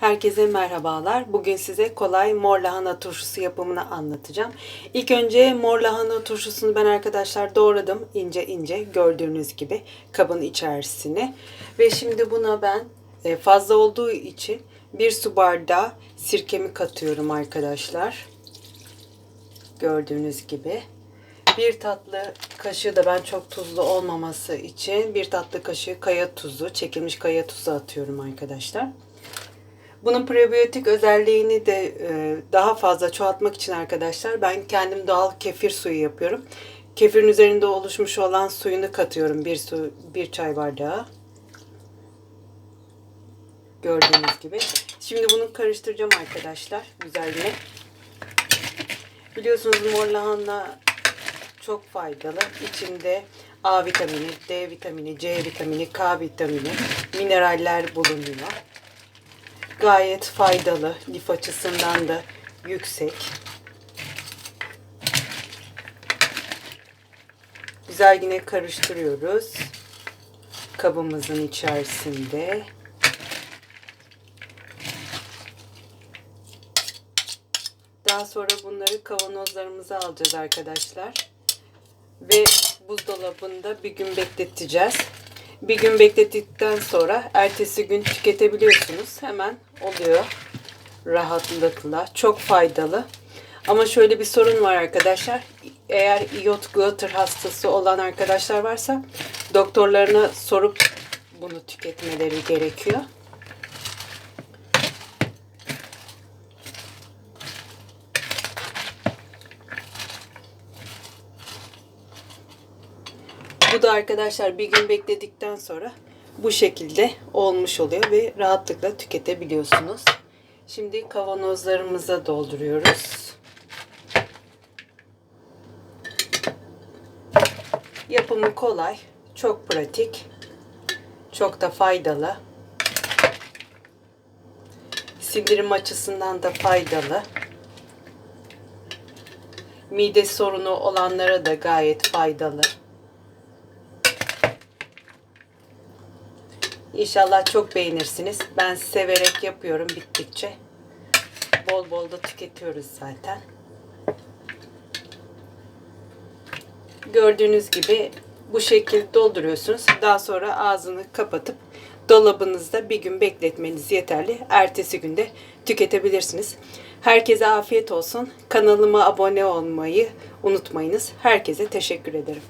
Herkese merhabalar. Bugün size kolay mor lahana turşusu yapımını anlatacağım. İlk önce mor lahana turşusunu ben arkadaşlar doğradım ince ince gördüğünüz gibi kabın içerisine. Ve şimdi buna ben e, fazla olduğu için bir su bardağı sirkemi katıyorum arkadaşlar. Gördüğünüz gibi. Bir tatlı kaşığı da ben çok tuzlu olmaması için bir tatlı kaşığı kaya tuzu, çekilmiş kaya tuzu atıyorum arkadaşlar. Bunun prebiyotik özelliğini de e, daha fazla çoğaltmak için arkadaşlar ben kendim doğal kefir suyu yapıyorum. Kefirin üzerinde oluşmuş olan suyunu katıyorum bir su bir çay bardağı. Gördüğünüz gibi. Şimdi bunu karıştıracağım arkadaşlar güzelce. Biliyorsunuz mor lahana çok faydalı. İçinde A vitamini, D vitamini, C vitamini, K vitamini, mineraller bulunuyor. Gayet faydalı. Lif açısından da yüksek. Güzel yine karıştırıyoruz. Kabımızın içerisinde. Daha sonra bunları kavanozlarımıza alacağız arkadaşlar. Ve buzdolabında bir gün bekleteceğiz. Bir gün beklettikten sonra ertesi gün tüketebiliyorsunuz. Hemen oluyor rahatlıkla. Çok faydalı. Ama şöyle bir sorun var arkadaşlar. Eğer iot guatr hastası olan arkadaşlar varsa doktorlarına sorup bunu tüketmeleri gerekiyor. Bu da arkadaşlar bir gün bekledikten sonra bu şekilde olmuş oluyor ve rahatlıkla tüketebiliyorsunuz. Şimdi kavanozlarımıza dolduruyoruz. Yapımı kolay, çok pratik, çok da faydalı. Sindirim açısından da faydalı. Mide sorunu olanlara da gayet faydalı. İnşallah çok beğenirsiniz. Ben severek yapıyorum bittikçe. Bol bol da tüketiyoruz zaten. Gördüğünüz gibi bu şekilde dolduruyorsunuz. Daha sonra ağzını kapatıp dolabınızda bir gün bekletmeniz yeterli. Ertesi günde tüketebilirsiniz. Herkese afiyet olsun. Kanalıma abone olmayı unutmayınız. Herkese teşekkür ederim.